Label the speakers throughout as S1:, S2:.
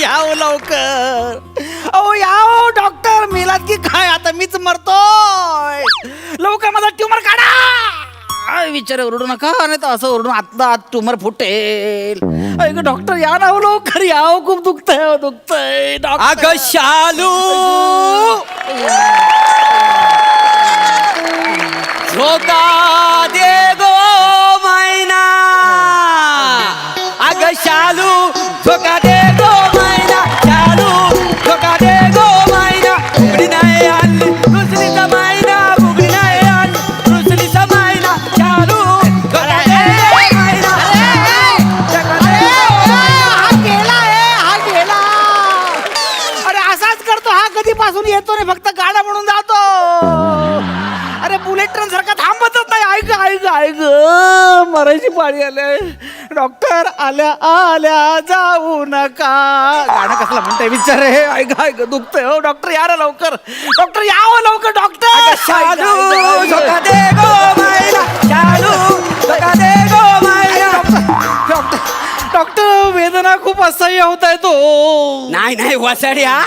S1: याव लवकर. अहो याव डॉक्टर मेलात की काय? आता मीच मरतोय. लवकर माझा ट्युमर काढा. काय विचार ओरडू नका. नाही तर असं ओरडून आतला आत ट्युमर फुटेल. ऐक डॉक्टर या ना हो लवकर. याव खूप दुखतंय हो, दुखतंय. डॉक्टर.
S2: अग शालू.
S1: मरायची पाळी आले डॉक्टर आल्या आल्या जाऊ नका. गाणं कसलं म्हणतंय विचार हे ऐक ऐक दुखतंय हो डॉक्टर या रे लवकर. डॉक्टर यावं लवकर डॉक्टर.
S2: शालू झोका दे गो शालू दे गो
S1: डॉक्टर डॉक्टर वेदना खूप असह्य होत आहे तो.
S2: नाही नाही वसाड्या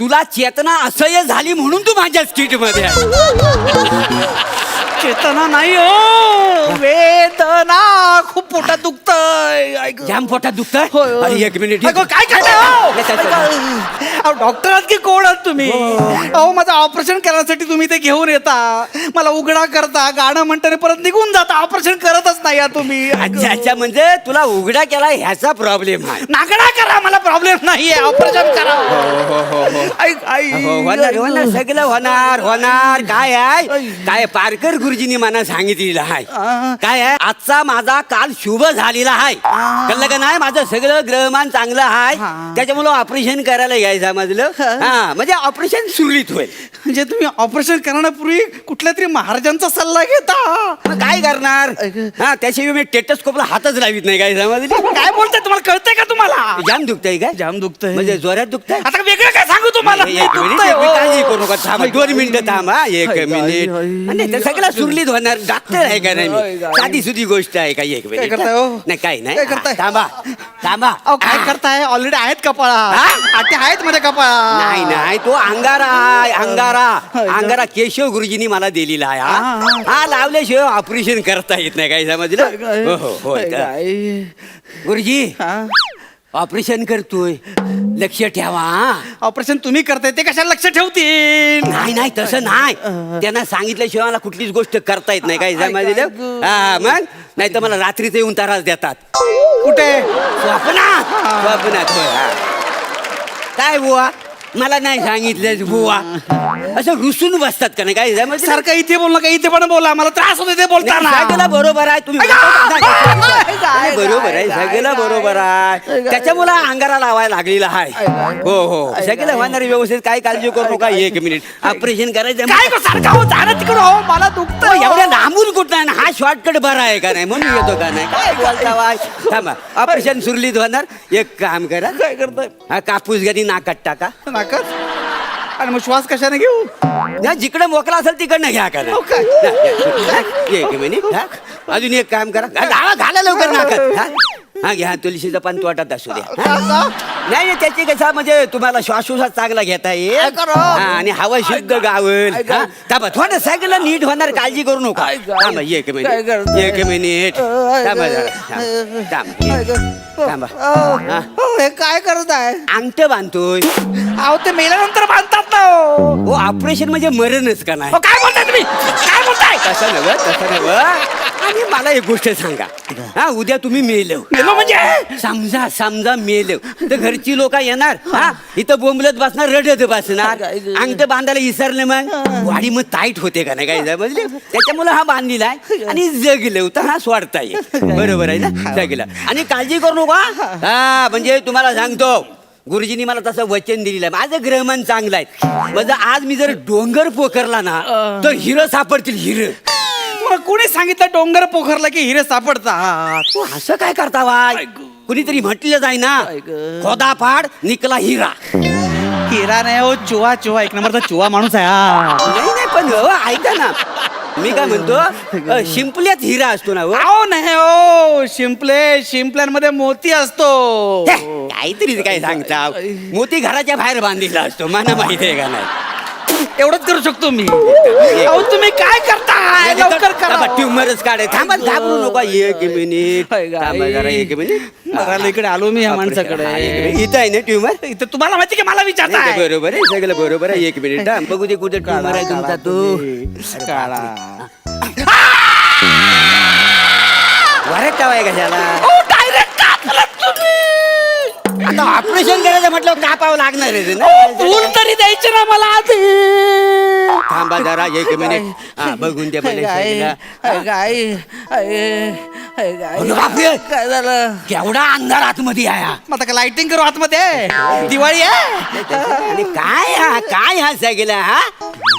S2: तुला चेतना असह्य झाली म्हणून तू माझ्या स्किटमध्ये आहे.
S1: चेतना नाही हो. वेदना खूप पोटात दुखतय. ऐक.
S2: जाम पोटात दुखतंय?
S1: होय, होय.
S2: अरे एक मिनिट
S1: अगं, काय हो? अहो, डॉक्टर आहात की कोण आहात तुम्ही? अहो माझं ऑपरेशन करण्यासाठी तुम्ही ते घेऊन येता. मला उघडा करता गाणं म्हणताना परत निघून जाता. ऑपरेशन करतच नाही या तुम्ही.
S2: अच्छा अच्छा म्हणजे तुला उघडा केला ह्याचा प्रॉब्लेम आहे.
S1: नागडा करा मला प्रॉब्लेम नाहीये. ऑपरेशन करा. ऐक
S2: हो, होणार होणार सगळं होणार होणार. काय आहे? काय पारकर गुरुजींनी मला सांगितलेलं आहे. काय आहे? आजचा माझा काल शुभ झालेला आहे. कळलं का नाही? माझं सगळं ग्रहमान चांगलं आहे. त्याच्यामुळे ऑपरेशन करायला घ्यायचं समजलं हा. म्हणजे ऑपरेशन सुरळीत होईल.
S1: म्हणजे तुम्ही ऑपरेशन करण्यापूर्वी कुठल्या तरी महाराजांचा सल्ला घेता?
S2: मग काय करणार? हा त्याशिवाय मी टेटस्कोपला हातच लावित नाही काय समजली
S1: काय बोलताय? तुम्हाला कळतंय का तुम्हाला?
S2: जाम दुखतंय काय?
S1: जाम दुखतंय.
S2: म्हणजे जोरात दुखतंय?
S1: आता वेगळं काय सांगू तुम्हाला
S2: एक मिनिट
S1: दुखतंय,
S2: एक मिनिट,
S1: हो.
S2: काळजी करू नका थांबा दोन मिनिटं थांबा एक मिनिट. आणि ते सगळं सुरळीत होणार डॉक्टर आहे का नाही मी. साधी सुधी गोष्ट आहे का एक मिनिट
S1: करताय हो?
S2: नाही काही नाही
S1: काय करताय?
S2: हा, थांबा थांबा
S1: अहो काय करताय ऑलरेडी आहेत कपाळा
S2: हा?
S1: आहेत माझ्या कपाळा
S2: नाही नाही तो अंगारा आहे अंगारा? अंगारा केशव गुरुजींनी मला दिलेला आहे
S1: हा,
S2: हा
S1: हा.
S2: हा लावल्याशिवाय ऑपरेशन करता येत नाही काय समजलं हो हो हो? गुरुजी ऑपरेशन करतोय. लक्ष ठेवा हा.
S1: ऑपरेशन तुम्ही करताय ते कशाला लक्ष ठेवतील?
S2: नाही नाही तसं नाही. त्यांना सांगितल्याशिवाय मला कुठलीच गोष्ट करता येत नाही. काय समजलं. हा मग? नाही तर मला रात्रीच येऊन त्रास देतात.
S1: कुठे?
S2: स्वप्ना स्वप्नात होय, हा. काय बुवा? मला नाही सांगितलं बुवा. असं रुसून बसतात का नाही? काय समजलं
S1: सारखं इथे बोल नका इथे पण बोला. मला त्रास होतो ते बोलताना.
S2: सगळं बरोबर आहे तुम्ही नाही, बरोबर आहे सगळं बरोबर आहे. त्याच्यामुळे अंगारा लावायला लागलेला आहे. हो हो. सगळं होणार व्यवस्थित काय काळजी करू नका एक मिनिट. ऑपरेशन करायचं
S1: काय गं, सारखं हो जाणं तिकडं हो मला
S2: हो,
S1: दुखतं
S2: एवढ्या लांबून कुठं आहे? ना हा शॉर्टकट बरा आहे का नाही? म्हणून येतो का नाही? काय बोलता वाय थांबा. ऑपरेशन सुरलीत होणार. एक काम करा.
S1: काय करताय?
S2: हा कापूस गणी नाकात टाका.
S1: नाकच आणि मग श्वास कशाने घेऊ?
S2: ना जिकडे मोकळा असेल तिकडनं घ्या का?
S1: हो काय?
S2: अजून एक काम करा. घाला लवकर नाकात. हा. घ्या तुळशीचा पान तोटात असू द्या. हा. नाही नाही त्याची कसा म्हणजे तुम्हाला श्वासोश्वास चांगला घेता येईल? हा, आणि हवा शुद्ध गावल
S1: ऐका.
S2: हा. थांबा थोडं सगळं नीट होणार काळजी करू नका
S1: ऐका.
S2: थांबा एक
S1: काय
S2: मिनिट
S1: करताय?
S2: एक मिनिट
S1: ऐका.
S2: थांबा जरा थांबा. थांबा एक. थांबा हा.
S1: काय करताय
S2: अंगठ बांधतोय
S1: अहो ते मेल्यानंतर बांधतात ना हो
S2: हो ऑपरेशन म्हणजे मरणच का नाही
S1: काय बोलताय तुम्ही काय बोलताय
S2: तसं नव तसं नव आणि मला एक गोष्ट सांगा हा उद्या तुम्ही मेलो
S1: मेलो म्हणजे
S2: समजा समजा मेलो तर घरची लोक येणार. हा. इथं बोंबलत बसणार रडत बसणार. अंगठ बांधायला विसरलं मग. वाडी मग टाईट होते का नाही काय समजले त्याच्यामुळे हा बांधलेला आहे. आणि जगलं तर हा सोडता येईल. बरोबर आहे ना? जगलं. आणि काळजी करू नका हा. म्हणजे तुम्हाला सांगतो गुरुजींनी मला तसं वचन दिलेलं आहे. माझं ग्रहमान चांगलं आहे. म्हणजे आज मी जर डोंगर पोखरला ना तर हिरं सापडतील हिरं.
S1: मला कोणी सांगितलं डोंगर पोखरला की हिरे सापडतात
S2: तू असं काय करता वाय कुणीतरी म्हटलं जाय ना. खोदा पाड निकला हिरा.
S1: हिरा नाही हो चुवा चुवा. एक नंबरचा चुवा माणूस आहे हा.
S2: नाही नाही पण हो, ऐका ना. मी काय म्हणतो शिंपल्यात हिरा असतो ना हो?
S1: अहो नाही ओ शिंपले शिंपल्यांमध्ये मोती असतो.
S2: हे, काहीतरी काय सांगता. मोती घराच्या बाहेर बांधलेला असतो. मला माहिती आहे का नाही?
S1: एवढंच करू शकतो मी. अहो तुम्ही काय करताय? लवकर करा.
S2: ट्युमरच काढे. थांबा घाबरू नका. एक मिनिट.
S1: हाय गाई.
S2: थांबा जरा एक मिनिट.
S1: इकडे आलो मी या माणसाकडे.
S2: इथं आहे ना ट्युमर?
S1: इथं तुम्हाला माहिती की? मला विचारताय.
S2: बरोबर आहे. सगळं बरोबर आहे. एक मिनिट हा, बघू दे कुठे ट्युमर आहे तुमचा तो.
S1: काढा.
S2: वरट टावाय कशाला आता ऑपरेशन करायचं म्हटलं कापावं लागणार आहे ना
S1: तरी द्यायचे ना मला आधी.
S2: थांबा जरा एक मिनिट हा बघून. अरे बापरे!
S1: काय झालं?
S2: केवढा अंधार आतमध्ये आहे हा.
S1: मग आता लाइटिंग करू आतमध्ये? दिवाळी आहे?
S2: आणि काय हा काय हा सगळा हा?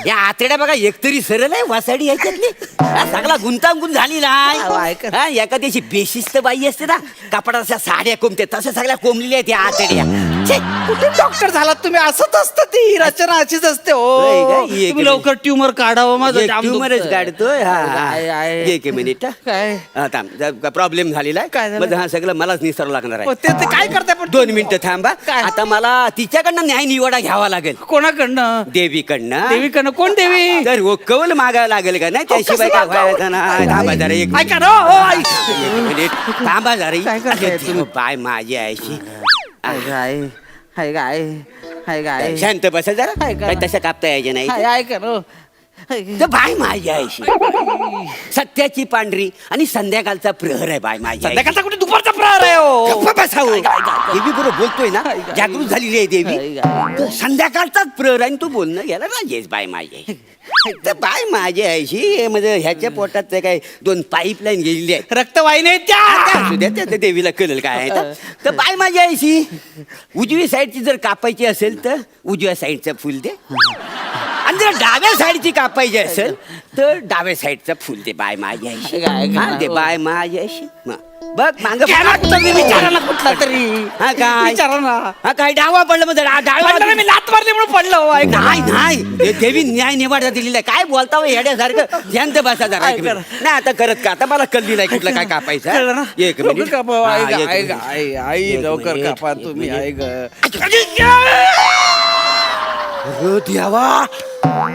S2: या आतड्या बघा एकतरी सरळ आहे वासाडी याच्यातली. हा, सगळा गुंतागुंत
S1: अहो, ऐका.
S2: हा, एखाद्याची बेशिस्त बाई असते ना कपडाच्या साड्या कोंबते तसं सगळ्या कोंबलेल्या आहेत या. आतड्या. छे!
S1: कुठे डॉक्टर झालात तुम्ही? असंच असतं ती रचना अशीच असते.
S2: होय
S1: हो?
S2: एक
S1: तुम्ही लवकर ट्युमर काढावं माझं
S2: एक
S1: जाम
S2: ट्युमरच
S1: दुखतंय.
S2: काढतोय हा
S1: आहे, आहे.
S2: एक मिनिट हा.
S1: काय?
S2: हा, थांब. प्रॉब्लेम झालेला
S1: काय
S2: आहे
S1: झालं?
S2: मग हा सगळं मलाच निसरावं लागणार
S1: हो,
S2: आहे
S1: ते ते काय करताय पण
S2: दोन मिनिटं थांबा
S1: काय?
S2: आता मला तिच्याकडनं न्याय निवडा घ्यावा लागेल.
S1: कोणाकडनं?
S2: देवीकडनं.
S1: देवीकडनं. कोण देवी?
S2: तर वो कौल मागायला लागेल का नाही? त्याशिवाय काय व्हायचं ना? थांबा जरा एक
S1: ऐका ना हो, ऐक.
S2: एक मिनिट थांबा जरा.
S1: काय करताय
S2: देव, बाय माझी आयशी
S1: हाय गाय हाय गाय हाय गाय.
S2: शांत बसा जरा.
S1: काय?
S2: काय तसं कापता यायचे नाही.
S1: हाय ऐका ना हाय.
S2: तर बाय माझी आयशी सत्याची पांढरी आणि संध्याकाळचा प्रहर आहे बाय माझी.
S1: संध्याकाळचा कुठे? दुपारचा प्रहार आहे हो.
S2: गप्प बसावं. देवी बरोबर बोलतोय ना? जागृत झालेली आहे देवी. संध्याकाळचाच प्रहर आहे आणि तू बोलणं गेला राजेश बाय माझी तर बाय माझी आयशी म्हणजे ह्याच्या पोटात ते काय दोन पाईपलाईन गेलेली आहे
S1: रक्तवाहिनी आहेत त्या!
S2: असू द्या, त्या त्या देवीला कळेल काय आहे. तर. तर बाय माझी आयशी उजवी साईडची जर कापायची असेल तर उजव्या साईडचं फुल दे. आणि जर डाव्या साईडची कापायची असेल तर डाव्या साईडचं फुल दे बाय माझी आयशी
S1: काय?
S2: हा, दे बाय माझी आयशी हा. बघ मांग
S1: तुम्ही विचारा ना कुठला तरी.
S2: हा काय?
S1: विचारा ना.
S2: हा काय? डावा पडलं मग डा- डावा
S1: पडलं ना, मी लात मारली म्हणून हो, ऐका.
S2: नाही नाही दे- देवी न्याय निवाडा दिलेला आहे काय बोलता हो येड्यासारखं शांत बसा जरा एक
S1: ऐका
S2: मिनिट. नाही आता करत का आता मला कल्ली नाही कुठलं काय कापायचं
S1: कळलं ना?
S2: हा? एक
S1: लवकर
S2: मिनिट
S1: कापा,
S2: हा,
S1: ऐका,
S2: एक
S1: ऐका,
S2: मिनिट.
S1: आई, आई,
S2: एक
S1: लवकर
S2: मिनिट,
S1: कापा
S2: एक
S1: तुम्ही
S2: मिनिट.
S1: ऐक
S2: अरे देवा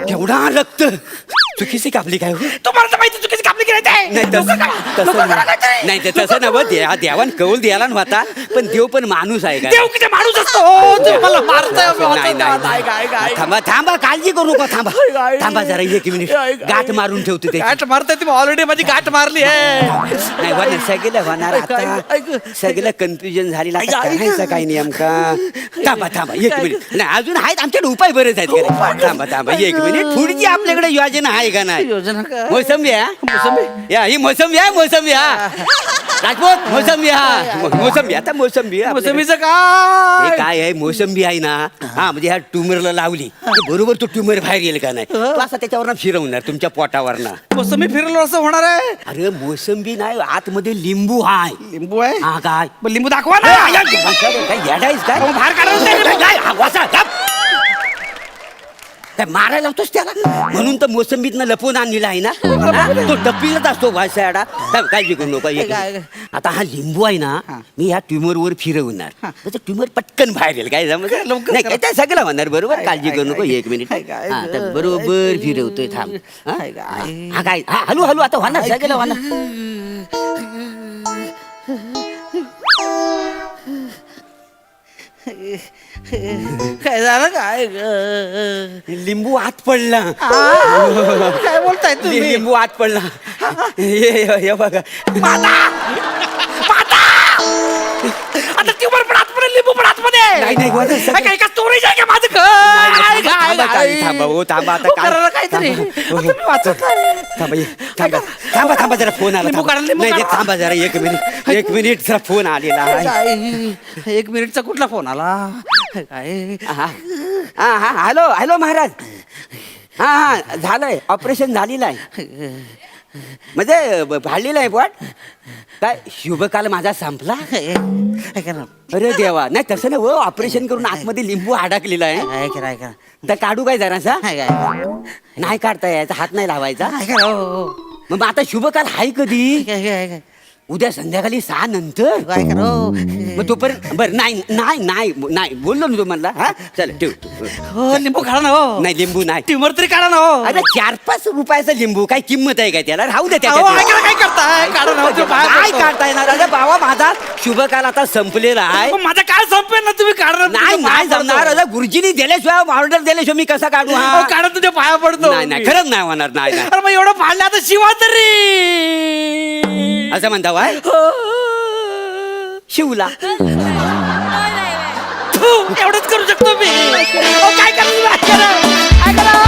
S2: केवढा रक्त चुकीची कापली काय हो?
S1: तुम्हाला तर माहिती नाही
S2: तसं तसं नाही.
S1: काहीतरी.
S2: नाही ते तसं नव देवा देवान कौल द्यायला होता पण देव पण माणूस आहे का
S1: देव किती माणूस असतो हो, तुम्ही मला मारताय
S2: नाही, नाही, नाही.
S1: ऐका, ऐका, ऐका.
S2: थांबा थांबा काळजी करू नका थांबा
S1: ऐका, ऐका.
S2: थांबा जरा एक मिनिट
S1: ऐका, ऐका.
S2: गाठ मारून ठेवतो ते
S1: गाठ मारताय तुम्ही ऑलरेडी माझी गाठ मारली आहे
S2: नाही होणार सगळं होणार
S1: ऐका,
S2: आता
S1: ऐका.
S2: सगळं कन्फ्युजन झालेलं आता
S1: ऐका, ऐका.
S2: करायचं काय नेमका थांबा थांबा एक
S1: ऐका.
S2: मिनिट नाही अजून आहेत आमच्याकडे उपाय बरेच आहेत का
S1: उपाय?
S2: नाही? थांबा थांबा एक. मिनिट पुढची आपल्याकडे योजना आहे का नाही
S1: योजना काय
S2: मोसंबी हा? या ही मोसंबी आहे मोसंबी हा राजपूत मोसंबी हा मो- मोसंबी आता मोसंबी आहे आपल्याकडे.
S1: मोसंबीचं
S2: हे
S1: काय
S2: काय आहे मोसंबी आहे ना हा म्हणजे ह्या ट्युमरला लावली की बरोबर तो ट्युमर बाहेर येईल का नाही तो असा त्याच्यावर फिरवणार तुमच्या पोटावर ना
S1: मोसंबी फिरलो असं होणार आहे
S2: अरे मोसंबी नाही आतमध्ये लिंबू हाय
S1: लिंबू आहे
S2: हा काय
S1: मग लिंबू दाखवा ना
S2: काय येडायस काय
S1: मग बाहेर काढा ना ते.
S2: काय हा, वाचा, गप. काय मारायला लावतोस त्याला? म्हणून तर मोसंबीतनं लपवून आणलेला आहे ना? हा? तो टप्पीलाच असतो वासाडा. काळजी करू नका
S1: काय-.
S2: आता हा लिंबू आहे ना मी ह्या ट्युमर वर फिरवणार म्हणजे ट्युमर पटकन बाहेर येईल काय समज
S1: लवकर
S2: नाही. काय सगळं होणार बरोबर?
S1: काय-
S2: काळजी
S1: काय-
S2: करू नको
S1: काय-
S2: एक मिनिट.
S1: काय- काय-
S2: हा, तर बरोबर फिरवतोय थांब. हा?
S1: काय- काय-
S2: हा काय? हा, हलू हलू आता होणार सगळं होणार
S1: काय झालं काय ग?
S2: लिंबू आत पडला.
S1: आ, काय बोलताय तुम्ही?
S2: लिंबू आत पडला. हे. हे- हे बघा.
S1: आता ट्युमर पण आतमध्ये लिंबू पण आतमध्ये
S2: नाही, नाही, वाजव, सगळं-
S1: काय काय का स्टोरेज आहे का माझं
S2: नाही,
S1: काय
S2: नाही,
S1: काय
S2: थांबा,
S1: काय
S2: थांबा, हो, थांबा, आता काय-
S1: ना काहीतरी.
S2: थांबा,
S1: आता मी वाचत आहे.
S2: थांबा ये, थांबा थांबा थांबा जरा फोन आला
S1: लिंबू
S2: थांबा.
S1: काढा, लिंबू
S2: नाही नाही,
S1: काढा.
S2: थांबा जरा एक मिनिट एक मिनिट जरा फोन आलेला आहे
S1: काय? एक मिनिटचा कुठला फोन आला काय
S2: हा हा हा हॅलो हॅलो महाराज हा हा झालंय ऑपरेशन झालेलं आहे म्हणजे भाडलेलं आहे पण काय शुभकाल माझा संपला
S1: ऐका ना
S2: अरे देवा नाही तसं ना हो ऑपरेशन करून आतमध्ये लिंबू अडकलेला आहे
S1: ऐका ना ऐका
S2: तर काढू काय जरासा
S1: ऐका ऐका
S2: नाही काढता यायचा हात नाही लावायचा
S1: ऐका ना, हो, हो.
S2: मग आता शुभकाल हाय कधी
S1: ऐका ऐका ऐका
S2: उद्या संध्याकाळी सहा नंतर.
S1: ना, हो.
S2: मग तोपर्यंत बर नाही नाही नाही नाही बोललो ना तुम्हाला हा? चल ठेव तू.
S1: हो लिंबू काढा ना हो.
S2: नाही लिंबू नाही.
S1: ट्युमर तरी काढा ना हो.
S2: अरे चार पाच रुपयाचा लिंबू काय किंमत आहे काय त्याला? राहू दे त्याच्यात.
S1: काय करताय? काढा ना हो, ते बाहेर
S2: काय
S1: पडतो.
S2: काढता येणार अरे बाबा माझा शुभकाल आता संपलेला आहे.
S1: पण माझा काय संपेल ना तुम्ही काढा ना,
S2: नाही नाही जमणार. अरे गुरुजीनी दिल्याशिवाय ऑर्डर दिल्याशिवाय मी कसा काढू हा?
S1: काढा तुझ्या पाया पडतो.
S2: नाही नाही खरंच नाही होणार नाही नाही.
S1: अरे मग एवढं फाडलं आता शिवा तरी.
S2: असं म्हणता वाय शिवला.
S1: एवढंच करू शकतो मी. काय करायचं?